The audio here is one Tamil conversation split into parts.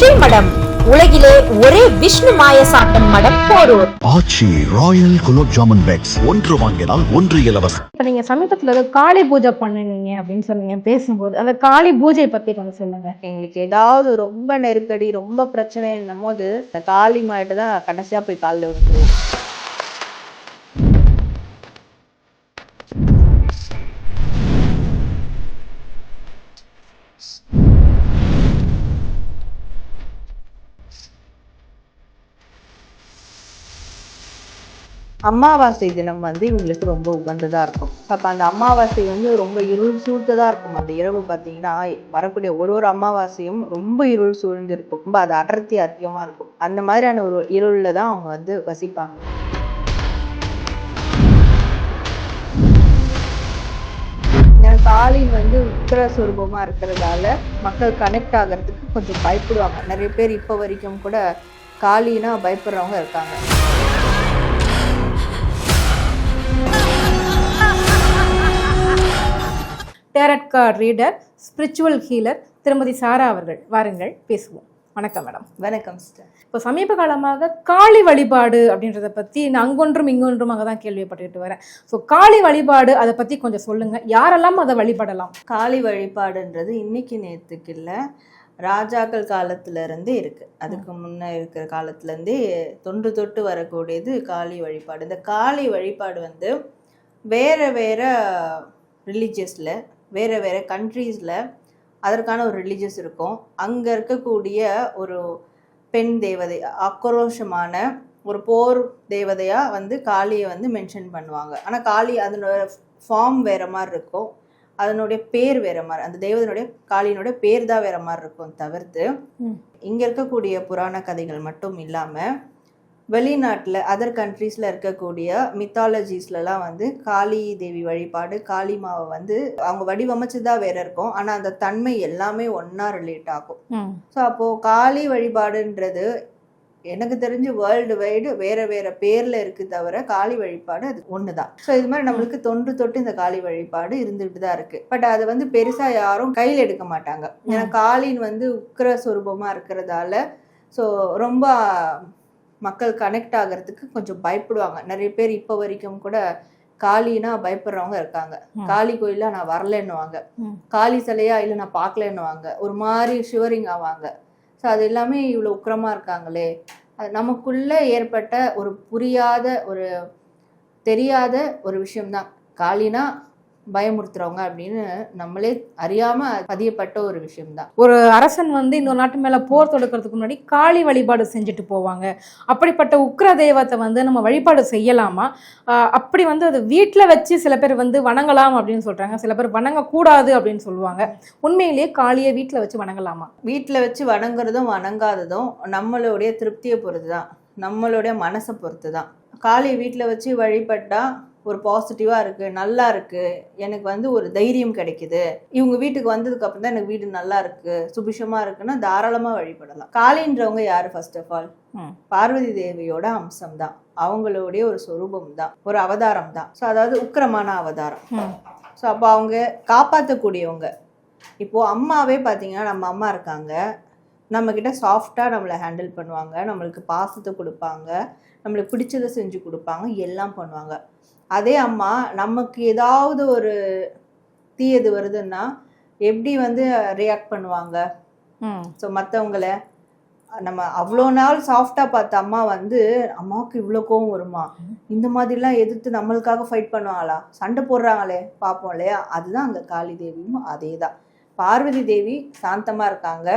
ஸ்ரீமடம் உலகிலே ஒரே விஷ்ணு மாயசாட்டம் மடம் Porur. Aachi royal gulab jamun packs. ஒன்று வாங்கினால் ஒன்று இலவசம் இப்போ நீங்கள் சமீபத்தில் ஏதோ காளி பூஜை பண்ணுனீங்க அப்படின்னு சொன்னீங்க பேசும்போது. அந்த காளி பூஜை பற்றி கொஞ்சம் சொல்லுங்க. எங்களுக்கு ஏதாவது ரொம்ப நெருக்கடி ரொம்ப பிரச்சனைன்னும் போது இந்த காளி மாயிட்டு தான் கடைசியா போய் காலில் விழுந்துருவோம் அமாவாசை தினம் வந்து இவங்களுக்கு ரொம்ப உகந்ததாக இருக்கும். அப்போ அந்த அமாவாசை வந்து ரொம்ப இருள் சூழ்த்ததாக இருக்கும். அந்த இரவு பார்த்தீங்கன்னா வரக்கூடிய ஒரு ஒரு அமாவாசையும் ரொம்ப இருள் சூழ்ந்து இருக்கும் ரொம்ப அது அடர்த்தி அதிகமாக இருக்கும். அந்த மாதிரியான ஒரு இருளில் தான் அவங்க வந்து வசிப்பாங்க. ஏன்னா வந்து உத்தர சுரூபமாக இருக்கிறதால மக்கள் கனெக்ட் ஆகிறதுக்கு கொஞ்சம் பயப்படுவாங்க. நிறைய பேர் இப்போ வரைக்கும் கூட காலினா பயப்படுறவங்க இருக்காங்க. Tarot card reader spiritual healer திருமதி சாரா அவர்கள். வாருங்கள் பேசுவோம். வணக்கம் மேடம். வணக்கம் சிஸ்டர். இப்போ சமீப காலமாக காளி வழிபாடு அப்படின்றத பற்றி நான் அங்கொன்றும் இங்கொன்றுமாக தான் கேள்விப்பட்டுக்கிட்டு வரேன். ஸோ காளி வழிபாடு அதை பற்றி கொஞ்சம் சொல்லுங்க. யாரெல்லாம் அதை வழிபடலாம்? காளி வழிபாடுன்றது இன்னைக்கு நேத்துக்கு இல்ல ராஜாக்கள் காலத்துல இருந்தே இருக்கு. அதுக்கு முன்ன இருக்கிற காலத்துல இருந்தே தொன்று தொட்டு வரக்கூடியது காளி வழிபாடு. இந்த காளி வழிபாடு வந்து வேற வேற ரிலீஜியஸ்ல வேற வேற கண்ட்ரீஸ்ல அதற்கான ஒரு ரிலீஜியஸ் இருக்கும். அங்க இருக்கக்கூடிய ஒரு பெண் தேவதை ஆக்ரோஷமான ஒரு போர் தேவதையா வந்து காளியை வந்து மென்ஷன் பண்ணுவாங்க. ஆனா காளி அதனோட ஃபார்ம் வேற மாதிரி இருக்கும். அதனுடைய பேர் வேற மாதிரி அந்த தெய்வத்தினுடைய காளியினுடைய பேர் தான் வேற மாதிரி இருக்கும் தவிர்த்து. இங்க இருக்கக்கூடிய புராண கதைகள் மட்டும் இல்லாம வெளிநாட்டுல அதர் கண்ட்ரீஸ்ல இருக்கக்கூடிய மித்தாலஜிஸ்லலாம் வந்து காளி தேவி வழிபாடு காளி மாவை வந்து அவங்க வடிவமைச்சதா வேற இருக்கும். ஆனா அந்த தன்மை எல்லாமே ஒண்ணா ரிலேட் ஆகும். ஸோ அப்போ காளி வழிபாடுன்றது எனக்கு தெரிஞ்சு வேர்ல்டு வைடு வேற வேற பேர்ல இருக்கு தவிர காளி வழிபாடு அது ஒண்ணுதான். ஸோ இது மாதிரி நம்மளுக்கு தொன்று தொட்டு இந்த காளி வழிபாடு இருந்துட்டு தான் இருக்கு. பட் அது வந்து பெருசா யாரும் கையில் எடுக்க மாட்டாங்க. ஏன்னா காளின் வந்து உக்கிர சொரூபமா இருக்கிறதால ஸோ ரொம்ப மக்கள் கனெக்ட் ஆகிறதுக்கு கொஞ்சம் பயப்படுவாங்க. நிறைய பேர் இப்போ வரைக்கும் கூட காளினா பயப்படுறவங்க இருக்காங்க. காளி கோயில்ல நான் வரலன்னுவாங்க. காளி சிலையா இல்லை நான் பார்க்கலன்னுவாங்க. ஒரு மாதிரி ஷிவரிங் ஆவாங்க. ஸோ அது எல்லாமே இவ்வளோ உக்கிரமா இருக்காங்களே. அது நமக்குள்ள ஏற்பட்ட ஒரு புரியாத ஒரு தெரியாத ஒரு விஷயம்தான். காளினா பயமுறுத்துறவங்க அப்படின்னு நம்மளே அறியாம பதியப்பட்ட ஒரு விஷயம்தான். ஒரு அரசன் வந்து இன்னொரு நாட்டு மேல போர் தொடுக்கிறதுக்கு முன்னாடி காளி வழிபாடு செஞ்சுட்டு போவாங்க. அப்படிப்பட்ட உக்ர தெய்வத்தை வந்து நம்ம வழிபாடு செய்யலாமா? அப்படி வந்து அது வீட்ல வச்சு சில பேர் வந்து வணங்கலாம் அப்படின்னு சொல்றாங்க. சில பேர் வணங்கக்கூடாது அப்படின்னு சொல்லுவாங்க. உண்மையிலேயே காளியை வீட்ல வச்சு வணங்கலாமா? வீட்டில் வச்சு வணங்குறதும் வணங்காததும் நம்மளுடைய திருப்தியை பொறுத்து தான் நம்மளுடைய மனசை பொறுத்து தான் காளியை வீட்டில் வச்சு வழிபட்டா ஒரு பாசிட்டிவாக இருக்குது நல்லா இருக்குது எனக்கு வந்து ஒரு தைரியம் கிடைக்குது. இவங்க வீட்டுக்கு வந்ததுக்கு அப்புறம் தான் எனக்கு வீடு நல்லா இருக்குது சுபிஷமாக இருக்குன்னா தாராளமாக வழிபடலாம். காளின்றவங்க யார் ஃபர்ஸ்ட் ஆஃப் ஆல். பார்வதி தேவியோட அம்சம் தான். அவங்களுடைய ஒரு சொரூபம் தான். ஒரு அவதாரம் தான். ஸோ அதாவது உக்கிரமான அவதாரம். ஸோ அப்போ அவங்க காப்பாற்றக்கூடியவங்க இப்போ அம்மாவே பார்த்தீங்கன்னா நம்ம அம்மா இருக்காங்க. நம்ம கிட்ட சாஃப்டாக நம்மளை ஹேண்டில் பண்ணுவாங்க. நம்மளுக்கு பாசத்தை கொடுப்பாங்க. நம்மளுக்கு பிடிச்சதை செஞ்சு கொடுப்பாங்க. எல்லாம் பண்ணுவாங்க. அதே அம்மா நமக்கு ஏதாவது ஒரு தீயது வருதுன்னா எப்படி வந்து ரியாக்ட் பண்ணுவாங்க. ஸோ மற்றவங்கள நம்ம அவ்வளோ நாள் சாஃப்டாக பார்த்த அம்மா வந்து அம்மாவுக்கு இவ்வளோ கோவம் வருமா? இந்த மாதிரிலாம் எதிர்த்து நம்மளுக்காக ஃபைட் பண்ணுவாங்களா? சண்டை போடுறாங்களே பார்ப்போம் இல்லையா? அதுதான் அந்த காளி தேவியும் அதே தான் பார்வதி தேவி சாந்தமாக இருக்காங்க.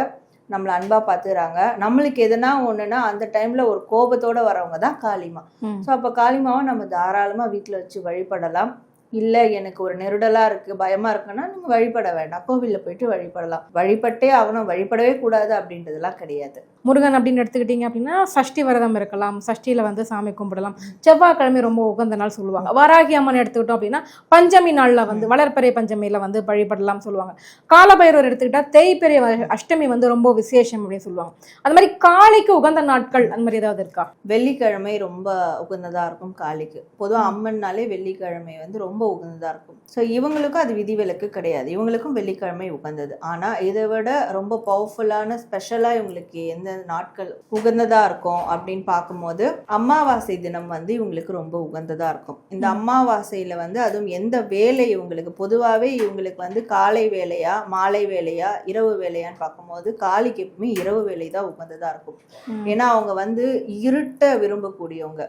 நம்மளை அன்பாக பார்த்துக்கிறாங்க நம்மளுக்கு எதுனா ஒன்றுனா அந்த டைமில் ஒரு கோபத்தோட வரவங்க தான் காளிமா. ஸோ அப்போ காளிமாவை நம்ம தாராளமாக வீட்டில் வச்சு வழிபடலாம். இல்லை எனக்கு ஒரு நெருடலாக இருக்குது பயமாக இருக்குன்னா நீங்கள் வழிபட வேண்டாம். கோவிலில் போயிட்டு வழிபடலாம். வழிபட்டே ஆகணும் வழிபடவே கூடாது அப்படின்றதெல்லாம் கிடையாது. முருகன் அப்படின்னு எடுத்துக்கிட்டீங்க அப்படின்னா சஷ்டி விரதம் இருக்கலாம். சஷ்டியில வந்து சாமி கும்பிடலாம். செவ்வாய்க்கிழமை ரொம்ப உகந்த நாள் சொல்லுவாங்க. வராகி அம்மன் எடுத்துக்கிட்டோம் அப்படின்னா பஞ்சமி நாள்ல வந்து வளர்ப்பறை பஞ்சமியில வந்து வழிபடலாம் சொல்லுவாங்க. காலபைரவர் எடுத்துக்கிட்டா தேய்பிறை வ- அஷ்டமி வந்து ரொம்ப விசேஷம் அப்படின்னு சொல்லுவாங்க. அது மாதிரி காளிக்கு உகந்த நாட்கள் அந்த மாதிரி ஏதாவது இருக்கா? வெள்ளிக்கிழமை ரொம்ப உகந்ததாக இருக்கும் காளிக்கு பொதுவாக அம்மன்னாலே வெள்ளிக்கிழமை வந்து ரொம்ப ரொம்ப உகந்ததாக இருக்கும். ஸோ இவங்களுக்கும் அது விதிவிலக்கு கிடையாது. இவங்களுக்கும் வெள்ளிக்கிழமை உகந்தது. ஆனால் இதை விட ரொம்ப பவர்ஃபுல்லான ஸ்பெஷலாக இவங்களுக்கு எந்த நாட்கள் உகந்ததாக இருக்கும் அப்படின்னு பார்க்கும்போது அமாவாசை தினம் வந்து இவங்களுக்கு ரொம்ப உகந்ததாக இருக்கும். இந்த அமாவாசையில் வந்து அதுவும் எந்த வேலை இவங்களுக்கு பொதுவாகவே இவங்களுக்கு வந்து காலை வேலையா மாலை வேலையா இரவு வேலையான்னு பார்க்கும்போது காளிக்கு எப்பவுமே இரவு வேலை தான் உகந்ததாக இருக்கும். ஏன்னா அவங்க வந்து இருட்ட விரும்பக்கூடியவங்க.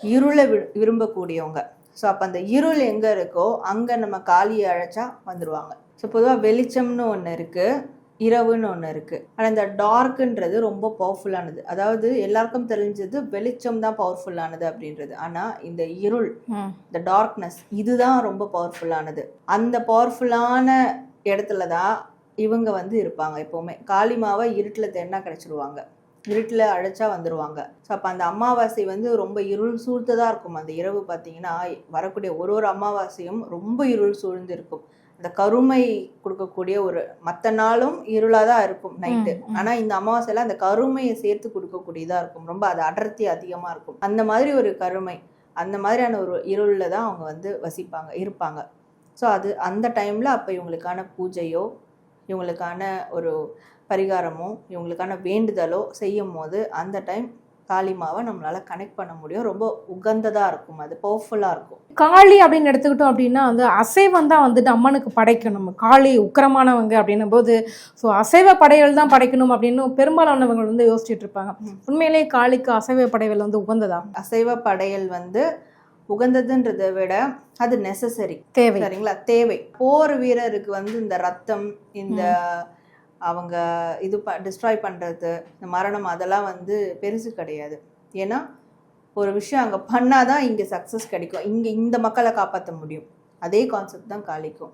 இருளை விரும்பக்கூடியவங்க. ஸோ அப்போ அந்த இருள் எங்கே இருக்கோ அங்கே நம்ம காளியை அழைச்சா வந்துடுவாங்க ஸோ பொதுவாக வெளிச்சம்னு ஒன்று இருக்குது இரவுன்னு ஒன்று இருக்குது ஆனால் இந்த டார்க்குன்றது ரொம்ப பவர்ஃபுல்லானது அதாவது எல்லாருக்கும் தெரிஞ்சது வெளிச்சம் தான் பவர்ஃபுல்லானது அப்படின்றது. ஆனால் இந்த இருள். இந்த டார்க்னஸ் இதுதான் ரொம்ப பவர்ஃபுல்லானது அந்த பவர்ஃபுல்லான இடத்துல தான் இவங்க வந்து இருப்பாங்க எப்போவுமே. காளிமாவை இருட்டில் தேடினா கிடச்சிருவாங்க. இருட்டில் அழைச்சா வந்துடுவாங்க ஸோ அப்போ அந்த அமாவாசை வந்து ரொம்ப இருள் சூழ்ந்ததாக இருக்கும். அந்த இரவு பார்த்தீங்கன்னா வரக்கூடிய ஒரு ஒரு அமாவாசையும் ரொம்ப இருள் சூழ்ந்து இருக்கும் அந்த கருமை கொடுக்கக்கூடிய ஒரு மற்ற நாளும் இருளாக தான் இருக்கும் நைட்டு. ஆனால் இந்த அமாவாசையில் அந்த கருமையை சேர்த்து கொடுக்கக்கூடியதாக இருக்கும். ரொம்ப அது அடர்த்தி அதிகமாக இருக்கும். அந்த மாதிரி ஒரு கருமை அந்த மாதிரியான ஒரு இருளில் தான் அவங்க வந்து வசிப்பாங்க இருப்பாங்க. ஸோ அது அந்த டைமில் அப்போ இவங்களுக்கான பூஜையோ இவங்களுக்கான ஒரு பரிகாரமோ இவங்களுக்கான வேண்டுதலோ செய்யும் போது அந்த டைம் காளிமாவை நம்மளால கனெக்ட் பண்ண முடியும். ரொம்ப உகந்ததாக இருக்கும். அது பவர்ஃபுல்லாக இருக்கும். காளி அப்படின்னு எடுத்துக்கிட்டோம் அப்படின்னா வந்து அசைவம் தான் வந்துட்டு அம்மனுக்கு படைக்கணும். காளி உக்கிரமானவங்க அப்படின்னும் போது ஸோ அசைவ படைகள் தான் படைக்கணும் அப்படின்னு பெரும்பாலானவங்க வந்து யோசிச்சுட்டு இருப்பாங்க. உண்மையிலேயே காளிக்கு அசைவ படைகள் வந்து உகந்ததா? அசைவ படையல் வந்து உகந்ததுன்றதை விட அது நெசசரி தேவை. சரிங்களா? தேவை. போர் வீரருக்கு வந்து இந்த ரத்தம் இந்த அவங்க இது ப டிஸ்ட்ராய் பண்ணுறது இந்த மரணம் அதெல்லாம் வந்து பெருசு கிடையாது. ஏன்னா ஒரு விஷயம் அங்கே பண்ணாதான் இங்கே சக்ஸஸ் கிடைக்கும். இங்கே இந்த மக்களை காப்பாற்ற முடியும். அதே கான்செப்ட் தான் காளிக்கும்.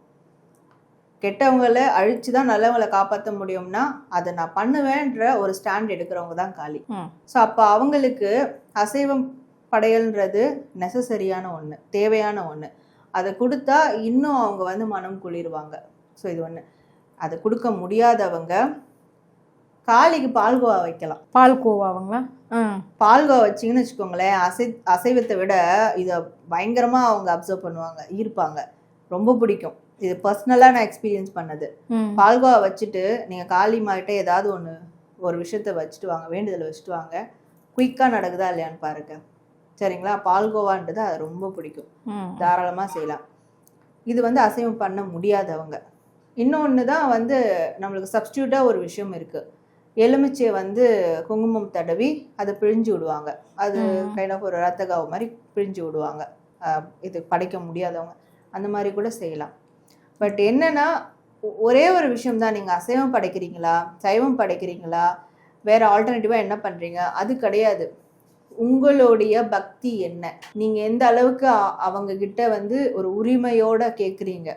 கெட்டவங்களை அழிச்சு தான் நல்லவங்களை காப்பாற்ற முடியும்னா அதை நான் பண்ணுவேன்ற ஒரு ஸ்டாண்ட் எடுக்கிறவங்க தான் ம். ஸோ அப்போ அவங்களுக்கு அசைவம் படையல்ன்றது நெசசரியான ஒன்று தேவையான ஒன்று அதை கொடுத்தா இன்னும் அவங்க வந்து மனம் குளிருவாங்க. ஸோ இது ஒன்று அதை கொடுக்க முடியாதவங்க காளிக்கு பால்கோவா வைக்கலாம். பால் கோவாவங்களா? ஆ. பால்கோவா வச்சிங்கன்னு வச்சுக்கோங்களேன் அசை அசைவத்தை விட இதை பயங்கரமாக அவங்க அப்சர்வ் பண்ணுவாங்க ஈர்ப்பாங்க. ரொம்ப பிடிக்கும். இது பர்சனலாக நான் எக்ஸ்பீரியன்ஸ் பண்ணது. பால்கோவா வச்சுட்டு நீங்கள் காளி மாகிட்ட ஏதாவது ஒன்று ஒரு விஷயத்த வச்சுட்டு வாங்க வேண்டுதல் வச்சுட்டு வாங்க. குயிக்காக நடக்குதா இல்லையான்னு பாருங்க. சரிங்களா? பால்கோவான்றது அது ரொம்ப பிடிக்கும். தாராளமாக செய்யலாம். இது வந்து அசைவம் பண்ண முடியாதவங்க. இன்னொன்று தான் வந்து நம்மளுக்கு சப்ஸ்டியூட்டாக ஒரு விஷயம் இருக்குது எலுமிச்சையை வந்து குங்குமம் தடவி அதை பிழிஞ்சு விடுவாங்க. அது. கைண்ட் ஆஃப் ஒரு ரத்தகாவு மாதிரி பிழிஞ்சு விடுவாங்க. இது படைக்க முடியாதவங்க. அந்த மாதிரி கூட செய்யலாம். பட் என்னன்னா ஒரே ஒரு விஷயம் தான் நீங்கள் அசைவம் படைக்கிறீங்களா? சைவம் படைக்கிறீங்களா? வேற ஆல்டர்னேட்டிவாக என்ன பண்ணுறீங்க அது கிடையாது. உங்களுடைய பக்தி என்ன? நீங்கள் எந்த அளவுக்கு அவங்க கிட்ட வந்து ஒரு உரிமையோட கேட்குறீங்க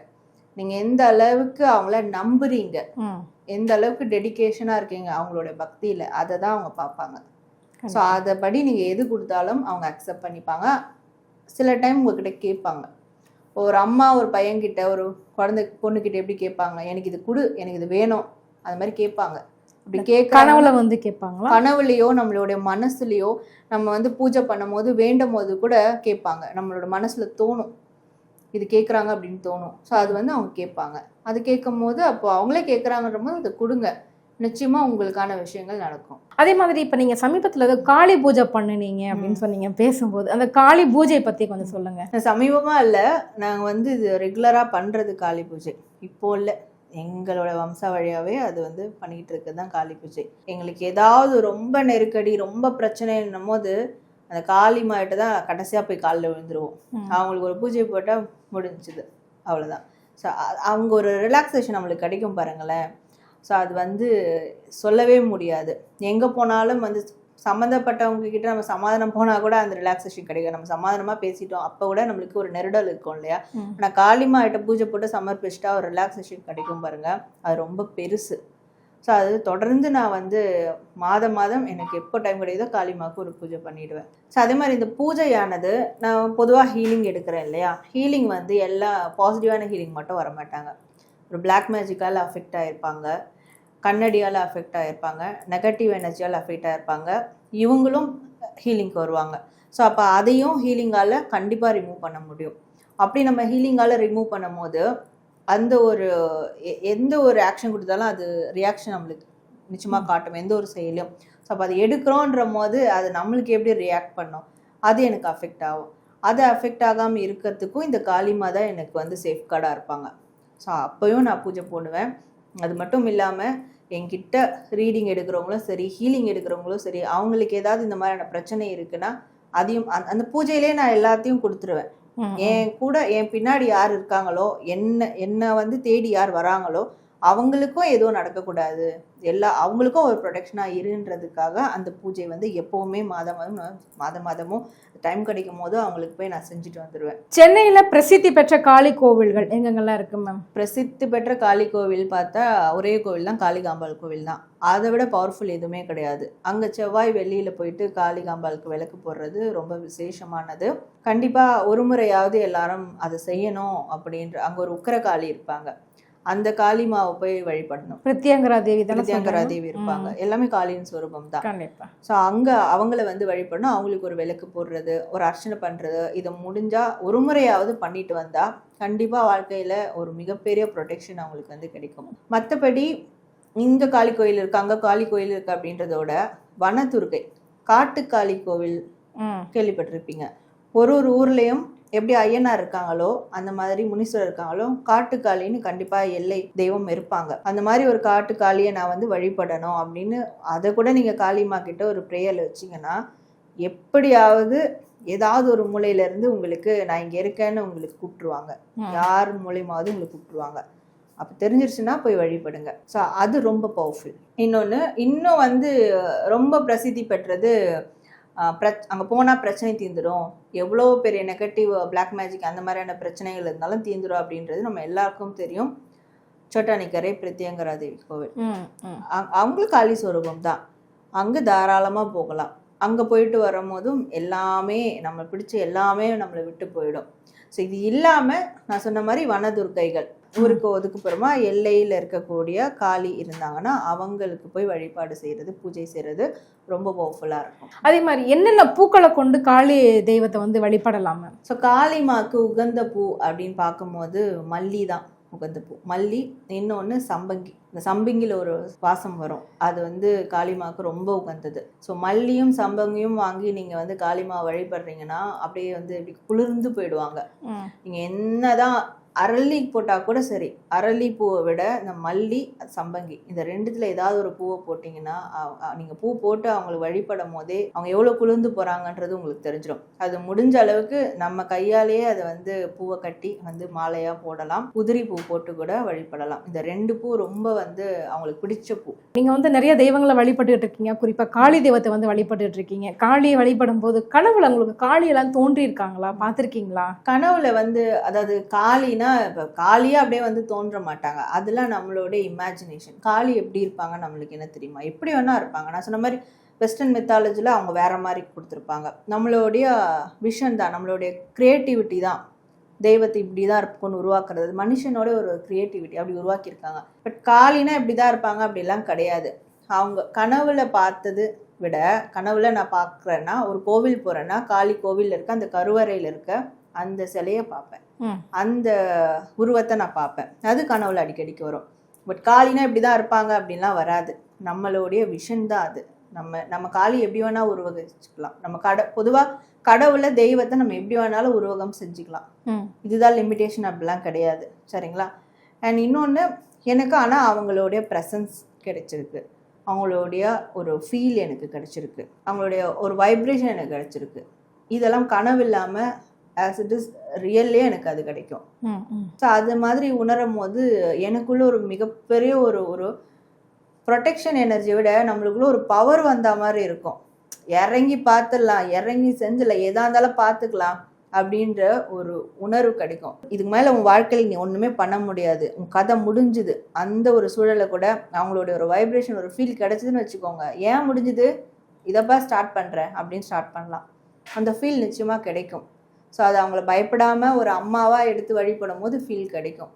நீங்கள் எந்த அளவுக்கு அவங்கள நம்புறீங்க. எந்த அளவுக்கு டெடிகேஷனாக இருக்கீங்க? அவங்களோட பக்தியில் அதை தான் அவங்க பார்ப்பாங்க. ஸோ. அதைப்படி நீங்கள் எது கொடுத்தாலும் அவங்க அக்செப்ட் பண்ணிப்பாங்க. சில டைம் உங்ககிட்ட கேட்பாங்க. ஒரு அம்மா ஒரு பையன்கிட்ட ஒரு குழந்தை பொண்ணுக்கிட்ட எப்படி கேட்பாங்க? எனக்கு இது கொடு எனக்கு இது வேணும். அது மாதிரி கேட்பாங்க. அப்படி கேட்க கனவுல வந்து கேட்பாங்களா? கனவுலையோ நம்மளுடைய மனசுலயோ நம்ம வந்து பூஜை பண்ணும் போது வேண்டும் போது கூட கேட்பாங்க. நம்மளோட மனசுல தோணும். இது கேட்குறாங்க அப்படின்னு தோணும். ஸோ அது வந்து அவங்க கேட்பாங்க. அது கேட்கும் போது அப்போ அவங்களே கேட்குறாங்கன்ற போது அதை கொடுங்க. நிச்சயமா உங்களுக்கான விஷயங்கள் நடக்கும். அதே மாதிரி இப்ப நீங்க சமீபத்துல ஏதோ காளி பூஜை பண்ணுனீங்க அப்படின்னு சொன்னீங்க பேசும்போது அந்த காளி பூஜை பத்தி கொஞ்சம் சொல்லுங்க. சமீபமா இல்ல நாங்க வந்து இது ரெகுலரா பண்றது காளி பூஜை. இப்போ இல்ல. எங்களோட வம்சா வழியாவே அது வந்து பண்ணிக்கிட்டு இருக்கிறது தான் காளி பூஜை. எங்களுக்கு ஏதாவது ரொம்ப நெருக்கடி ரொம்ப பிரச்சனைன்னும் போது அந்த காளி மாயிட்ட தான் கடைசியா போய் காலில் விழுந்துருவோம். அவங்களுக்கு ஒரு பூஜை போட்டால் முடிஞ்சுது. அவ்வளோதான் ஸோ அவங்க ஒரு ரிலாக்ஸேஷன் நம்மளுக்கு கிடைக்கும் பாருங்களேன். ஸோ அது வந்து சொல்லவே முடியாது. எங்கே போனாலும் வந்து சம்மந்தப்பட்டவங்க கிட்ட நம்ம சமாதானம் போனால் கூட அந்த ரிலாக்ஸேஷன் கிடைக்கும் நம்ம சமாதானமாக பேசிட்டோம். அப்போ கூட நம்மளுக்கு ஒரு நெருடல் இருக்கும் இல்லையா. ஆனால் காளிமா கிட்ட பூஜை போட்டு சமர்ப்பிச்சிட்டா ஒரு ரிலாக்ஸேஷன் கிடைக்கும் பாருங்க. அது ரொம்ப பெருசு. ஸோ அது தொடர்ந்து நான் வந்து மாதம் மாதம் எனக்கு எப்போ டைம் கிடைக்குதோ காளிமாவுக்கு ஒரு பூஜை பண்ணிடுவேன். ஸோ அதே மாதிரி இந்த பூஜையானது நான் பொதுவாக ஹீலிங் எடுக்கிறேன் இல்லையா? ஹீலிங் வந்து எல்லா பாசிட்டிவான ஹீலிங் மட்டும் வர மாட்டாங்க ஒரு பிளாக் மேஜிக்கால் அஃபெக்ட் ஆகிருப்பாங்க கண்ணடியால் அஃபெக்ட் ஆகிருப்பாங்க நெகட்டிவ் எனர்ஜியால் அஃபெக்ட் ஆகிருப்பாங்க இவங்களும் ஹீலிங்க்கு வருவாங்க. ஸோ அப்போ அதையும் ஹீலிங்கால் கண்டிப்பாக ரிமூவ் பண்ண முடியும். அப்படி நம்ம ஹீலிங்கால ரிமூவ் பண்ணும்போது அந்த ஒரு எந்த ஒரு ஆக்ஷன் கொடுத்தாலும் அது ரியாக்ஷன் நம்மளுக்கு நிச்சயமா காட்டும். எந்த ஒரு செயலும் ஸோ அப்போ அது எடுக்கிறோன்ற போது அது நம்மளுக்கு எப்படி ரியாக்ட் பண்ணும்? அது எனக்கு அஃபெக்ட் ஆகும். அது அஃபெக்ட் ஆகாமல் இருக்கிறதுக்கும் இந்த காளிமா தான் எனக்கு வந்து சேஃப்கார்டாக இருப்பாங்க. ஸோ அப்போயும் நான் பூஜை போடுவேன். அது மட்டும் இல்லாமல் என்கிட்ட ரீடிங் எடுக்கிறவங்களும் சரி ஹீலிங் எடுக்கிறவங்களும் சரி அவங்களுக்கு ஏதாவது இந்த மாதிரியான பிரச்சனை இருக்குன்னா அதையும் அந்த- அந்த பூஜையிலே நான் எல்லாத்தையும் கொடுத்துருவேன். என் கூட என் பின்னாடி யார் இருக்காங்களோ என்ன என்ன வந்து தேடி யார் வராங்களோ அவங்களுக்கும் எதுவும் நடக்கக்கூடாது. எல்லா அவங்களுக்கும் ஒரு ப்ரொடெக்ஷனாக இருன்றதுக்காக அந்த பூஜை வந்து எப்போவுமே மாதம் மாதம் மாதம் மாதமும் டைம் கிடைக்கும் போது அவங்களுக்கு போய் நான் செஞ்சுட்டு வந்துடுவேன் சென்னையில பிரசித்தி பெற்ற காளி கோவில்கள் எங்கெங்கெல்லாம் இருக்கு மேம் பிரசித்தி பெற்ற காளி கோவில் பார்த்தா ஒரே கோவில் தான் காளிகாம்பாள் கோவில் தான். அதை விட பவர்ஃபுல் எதுவுமே கிடையாது. அங்கே செவ்வாய் வெள்ளியில் போயிட்டு காளிகாம்பாளுக்கு விளக்கு போடுறது ரொம்ப விசேஷமானது. கண்டிப்பாக ஒரு முறையாவது எல்லாரும் அதை செய்யணும் அப்படின்ற அங்கே ஒரு உக்கர காளி இருப்பாங்க. அந்த காளிமாவை போய் வழிபடணும். பிரத்யங்கரா தேவி தானே பிரத்யங்கரா? தேவி இருப்பாங்க. எல்லாமே காளியின் ஸ்வரூபம் தான். கண்டிப்பா. ஸோ அங்கே அவங்கள வந்து வழிபடணும். அவங்களுக்கு ஒரு விளக்கு போடுறது ஒரு அர்ச்சனை பண்ணுறது இதை முடிஞ்சா ஒரு முறையாவது பண்ணிட்டு வந்தா கண்டிப்பாக வாழ்க்கையில் ஒரு மிகப்பெரிய ப்ரொடெக்ஷன் அவங்களுக்கு வந்து கிடைக்கும். மற்றபடி இங்கே காளி கோயில் இருக்கு அங்கே காளி கோயில் இருக்கு அப்படின்றதோட வனதுர்கை காட்டுக்காளி கோவில் ம், கேள்விப்பட்டிருப்பீங்க. ஒரு ஒரு ஊர்லேயும் எப்படி ஐயனார் இருக்காங்களோ அந்த மாதிரி முனீஸ்வரர் இருக்காங்களோ காட்டுக்காளின்னு கண்டிப்பாக எல்லை தெய்வம் இருப்பாங்க. அந்த மாதிரி ஒரு காட்டுக்காளியை நான் வந்து வழிபடணும் அப்படின்னு அதை கூட நீங்கள் காளிமா கிட்ட ஒரு ப்ரேயரில் வச்சிங்கன்னா எப்படியாவது ஏதாவது ஒரு மூலையில இருந்து உங்களுக்கு நான் இங்கே இருக்கேன்னு உங்களுக்கு கூப்பிட்டுருவாங்க. யார் மூலியமாவது உங்களுக்கு கூப்பிட்டுருவாங்க. அப்போ தெரிஞ்சிருச்சுன்னா போய் வழிபடுங்க. ஸோ அது ரொம்ப பவர்ஃபுல் இன்னொன்று இன்னும் வந்து ரொம்ப பிரசித்தி பெற்றது பிரச் அங்கே போனால் பிரச்சனை தீந்துரும். எவ்வளோ பெரிய நெகட்டிவ் பிளாக் மேஜிக் அந்த மாதிரியான பிரச்சனைகள் இருந்தாலும் தீந்துரும் அப்படின்றது நம்ம எல்லாருக்கும் தெரியும். சோட்டானிக்கரை பிரத்யங்கரா தேவி கோவில் அவங்களும் காளி ஸ்வரூபம் தான். அங்கே தாராளமாக போகலாம். அங்கே போயிட்டு வரும்போதும் எல்லாமே நம்ம பிடிச்ச எல்லாமே நம்மளை விட்டு போயிடும். ஸோ இது இல்லாமல் நான் சொன்ன மாதிரி வனதுர்க்கைகள். ஊருக்கு ஒதுக்குப்புறமா எல்லையில் இருக்கக்கூடிய காளி இருந்தாங்கன்னா அவங்களுக்கு போய் வழிபாடு செய்கிறது பூஜை செய்கிறது ரொம்ப பவர்ஃபுல்லாக இருக்கும். அதே மாதிரி என்னென்ன பூக்களை கொண்டு காளி தெய்வத்தை வந்து வழிபடலாம் ஸோ காளிமாக்கு உகந்த பூ அப்படின்னு பார்க்கும்போது மல்லி தான் உகந்த பூ. மல்லி இன்னொன்று சம்பங்கி. இந்த சம்பங்கியில் ஒரு வாசம் வரும். அது வந்து காளிமாவுக்கு ரொம்ப உகந்தது. ஸோ மல்லியும் சம்பங்கியும் வாங்கி நீங்கள் வந்து காளிமா வழிபடுறீங்கன்னா அப்படியே வந்து இப்படி குளிர்ந்து போயிடுவாங்க. நீங்கள் என்னதான் அரளி போட்டால் கூட சரி. அரளி பூவை விட இந்த மல்லி சம்பங்கி இந்த ரெண்டுத்துல ஏதாவது ஒரு பூவை போட்டிங்கன்னா நீங்கள் பூ போட்டு அவங்களுக்கு வழிபடும் போதே அவங்க எவ்வளோ குளிர்ந்து போகிறாங்கன்றது உங்களுக்கு தெரிஞ்சிடும் அது முடிஞ்ச அளவுக்கு நம்ம கையாலேயே அதை வந்து பூவை கட்டி வந்து மாலையாக போடலாம். உதிரி பூ போட்டு கூட வழிபடலாம். இந்த ரெண்டு பூ ரொம்ப வந்து அவங்களுக்கு பிடிச்ச பூ. நீங்க வந்து நிறைய தெய்வங்களை வழிபட்டுட்டு இருக்கீங்க. குறிப்பா காளி தெய்வத்தை வந்து வழிபட்டுட்டு இருக்கீங்க. காளியை வழிபடும் போது கனவுல உங்களுக்கு காளி எல்லாம் தோன்றி இருக்காங்களா பார்த்திருக்கீங்களா? கனவுல வந்து அதாவது அப்படின்னா இப்போ காளியாக அப்படியே வந்து தோன்ற மாட்டாங்க. அதெல்லாம் நம்மளோட இமேஜினேஷன் காளி எப்படி இருப்பாங்க நம்மளுக்கு என்ன தெரியுமா? எப்படி வேணா இருப்பாங்க. நான் சொன்ன மாதிரி வெஸ்டர்ன் மெத்தாலஜியில் அவங்க வேறு மாதிரி கொடுத்துருப்பாங்க. நம்மளுடைய விஷன் தான் நம்மளுடைய க்ரியேட்டிவிட்டி தான். தெய்வத்தை இப்படி தான் இருக்கும்னு உருவாக்குறது. மனுஷனோட ஒரு க்ரியேட்டிவிட்டி அப்படி உருவாக்கியிருக்காங்க. பட் காளினா இப்படி தான் இருப்பாங்க அப்படிலாம் கிடையாது. அவங்க கனவுல பார்த்தது விட கனவுல நான் பார்க்குறேன்னா ஒரு கோவில் போகிறேன்னா காளி கோவிலில் இருக்க அந்த கருவறையில் இருக்க அந்த சிலையை பார்ப்பேன். அந்த உருவத்தை நான் பார்ப்பேன். அது கனவுல அடிக்கடிக்கு வரும். பட் காளினா இப்படி தான் இருப்பாங்க அப்படின்லாம் வராது. நம்மளுடைய விஷன் தான் அது. நம்ம நம்ம காளி எப்படி வேணா உருவகிச்சுக்கலாம். நம்ம கட பொதுவாக கடவுளை தெய்வத்தை நம்ம எப்படி வேணாலும் உருவகம் செஞ்சுக்கலாம். இதுதான் லிமிட்டேஷன் அப்படிலாம் கிடையாது. சரிங்களா? அண்ட் இன்னொன்று எனக்கு ஆனால் அவங்களுடைய ப்ரெசன்ஸ் கிடைச்சிருக்கு. அவங்களுடைய ஒரு ஃபீல் எனக்கு கிடைச்சிருக்கு. அவங்களுடைய ஒரு வைப்ரேஷன் எனக்கு கிடைச்சிருக்கு. இதெல்லாம் கனவு இல்லாமல் ஆஸ் இட் இஸ் ரியல்லே எனக்கு அது கிடைக்கும். ஸோ அது மாதிரி உணரும் போது எனக்குள்ள ஒரு மிகப்பெரிய ஒரு ஒரு ப்ரொடெக்ஷன் எனர்ஜியை விட நம்மளுக்குள்ள ஒரு பவர் வந்த மாதிரி இருக்கும். இறங்கி பார்த்துடலாம் இறங்கி செஞ்சிடலாம் எதா இருந்தாலும் பார்த்துக்கலாம் அப்படின்ற ஒரு உணர்வு கிடைக்கும். இதுக்கு மேலே உன் வாழ்க்கையில் நீ ஒன்றுமே பண்ண முடியாது. உன் கதை முடிஞ்சுது. அந்த ஒரு சூழலை கூட அவங்களுடைய ஒரு வைப்ரேஷன் ஒரு ஃபீல் கிடைச்சதுன்னு வச்சுக்கோங்க. ஏன் முடிஞ்சுது? இதப்பா ஸ்டார்ட் பண்ணுறேன் அப்படின்னு ஸ்டார்ட் பண்ணலாம். அந்த ஃபீல் நிச்சயமாக கிடைக்கும். ஸோ அது அவங்கள பயப்படாமல் ஒரு அம்மாவாக எடுத்து வழிபடும் போது ஃபீல் கிடைக்கும்.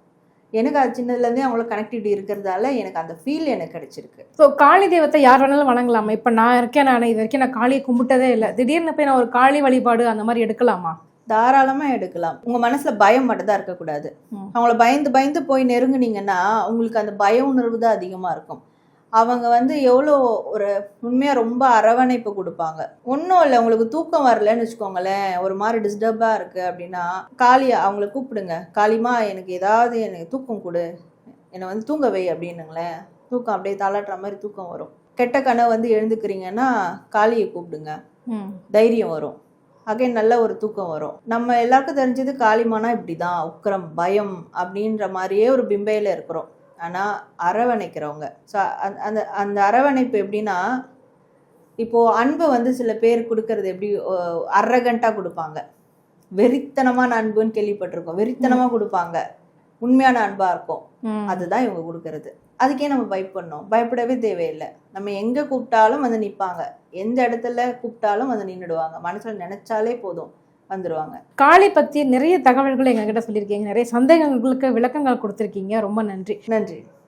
எனக்கு அது சின்னதுலேருந்தே அவங்கள கனெக்டிவிட்டி இருக்கிறதால எனக்கு அந்த ஃபீல் எனக்கு கிடைச்சிருக்கு. ஸோ காளி தெய்வத்தை யார் வேணாலும் வணங்கலாமா? இப்போ நான் இருக்கேன் நான் இது வரைக்கும் நான் காளியை கும்பிட்டதே இல்லை. திடீர்னு போய் நான் ஒரு காளி வழிபாடு அந்த மாதிரி எடுக்கலாமா? தாராளமா எடுக்கலாம். உங்க மனசுல பயம் மட்டும் தான் இருக்கக்கூடாது. அவங்கள பயந்து பயந்து போய் நெருங்குனீங்கன்னா உங்களுக்கு அந்த பய உணர்வு தான் அதிகமா இருக்கும். அவங்க வந்து எவ்வளோ ஒரு உண்மையா ரொம்ப அரவணைப்பு கொடுப்பாங்க. ஒன்றும் இல்லை உங்களுக்கு தூக்கம் வரலன்னு வச்சுக்கோங்களேன். ஒரு மாதிரி டிஸ்டர்பா இருக்கு அப்படின்னா காளியா அவங்கள கூப்பிடுங்க. காளிமா எனக்கு ஏதாவது எனக்கு தூக்கம் கொடு. என்னை வந்து தூங்க வை அப்படின்னுங்களேன். தூக்கம் அப்படியே தாளாட்டுற மாதிரி தூக்கம் வரும். கெட்ட கனவு வந்து எழுந்துக்கிறீங்கன்னா காளியை கூப்பிடுங்க. தைரியம் வரும். அகைன் நல்ல ஒரு தூக்கம் வரும். நம்ம எல்லாருக்கும் தெரிஞ்சது காளிமானா இப்படிதான். உக்கிரம் பயம் அப்படின்ற மாதிரியே ஒரு பிம்பையில இருக்கிறோம். ஆனா அரவணைக்கிறவங்க. ஸோ அந்த அந்த அரவணைப்பு எப்படின்னா இப்போ அன்பு வந்து சில பேர் கொடுக்கறது எப்படி அரகண்டா கொடுப்பாங்க. வெறித்தனமான அன்புன்னு கேள்விப்பட்டிருக்கோம். வெறித்தனமா கொடுப்பாங்க. உண்மையான அன்பா இருக்கும். அதுதான் இவங்க கொடுக்கறது. அதுக்கே நம்ம பயப்படணும். பயப்படவே தேவையில்லை. நம்ம எங்க கூப்பிட்டாலும் வந்து நிப்பாங்க. எந்த இடத்துல கூப்பிட்டாலும் வந்து நின்றுடுவாங்க மனசுல நினைச்சாலே போதும். வந்துடுவாங்க காளி பத்தி நிறைய தகவல்களை எங்ககிட்ட சொல்லியிருக்கீங்க. நிறைய சந்தேகங்களுக்கு விளக்கங்கள் கொடுத்துருக்கீங்க. ரொம்ப நன்றி. நன்றி.